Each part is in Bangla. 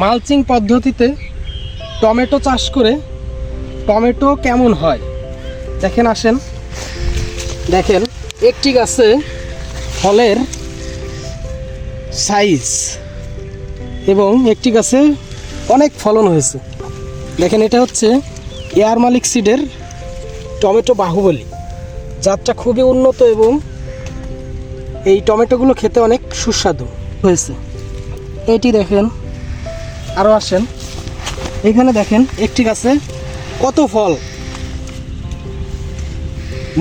মালচিং পদ্ধতিতে টমেটো চাষ করে টমেটো কেমন হয়? দেখেন, আসেন। দেখেন, একটি গাছে ফলের সাইজ এবং একটি গাছে অনেক ফলন হয়েছে। দেখেন, এটা হচ্ছে এয়ার মালিক সিডের টমেটো বাহুবলী। জাতটা খুবই উন্নত এবং এই টমেটোগুলো খেতে অনেক সুস্বাদু হয়েছে। এটি দেখেন আরও আসেন। এখানে দেখেন একটি গাছে কত ফল।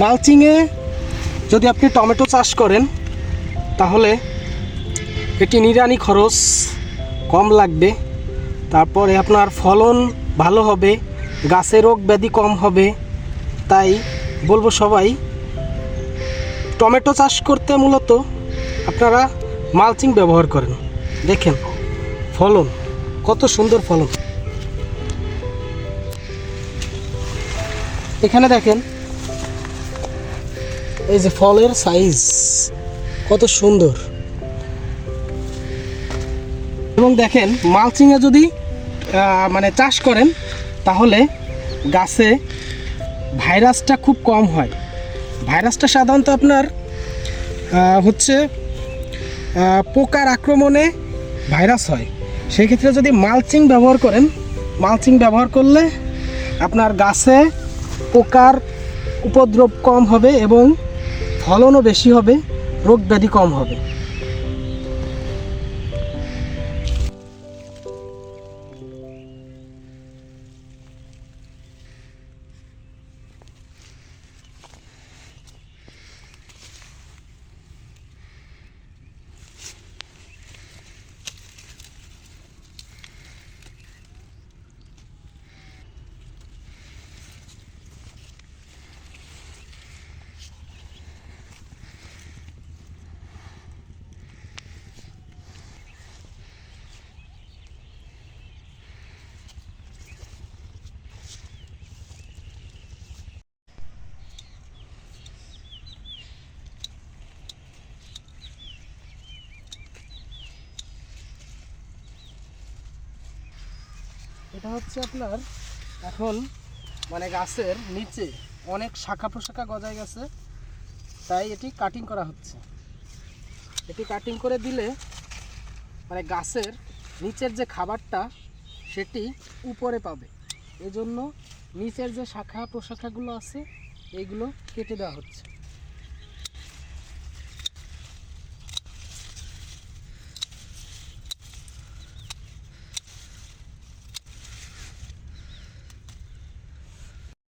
মালচিংয়ে যদি আপনি টমেটো চাষ করেন, তাহলে এটি নিরানি খরচ কম লাগবে। তারপরে আপনার ফলন ভালো হবে, গাছে রোগ ব্যাধি কম হবে। তাই বলব সবাই, টমেটো চাষ করতে মূলত আপনারা মালচিং ব্যবহার করেন। দেখেন ফলন। কত সুন্দর ফলন এখানে দেখেন, এই যে ফলের সাইজ কত সুন্দর। এবং দেখেন, মালচিংয়ে যদি মানে চাষ করেন, তাহলে গাছে ভাইরাসটা খুব কম হয়। ভাইরাসটা সাধারণত আপনার হচ্ছে পোকার আক্রমণে ভাইরাস হয়। সেই ক্ষেত্রে যদি মালচিং ব্যবহার করেন, মালচিং ব্যবহার করলে আপনার গাছে পোকার উপদ্রব কম হবে এবং ফলনও বেশি হবে, রোগ ব্যাধি কম হবে। এটা হচ্ছে আপনার এখন মানে গাছের নিচে অনেক শাখা প্রশাখা গজায় গেছে, তাই এটি কাটিং করা হচ্ছে। এটি কাটিং করে দিলে মানে গাছের নিচের যে খাবারটা, সেটি উপরে পাবে। এজন্য নিচের যে শাখা প্রশাখাগুলো আছে এইগুলো কেটে দেওয়া হচ্ছে।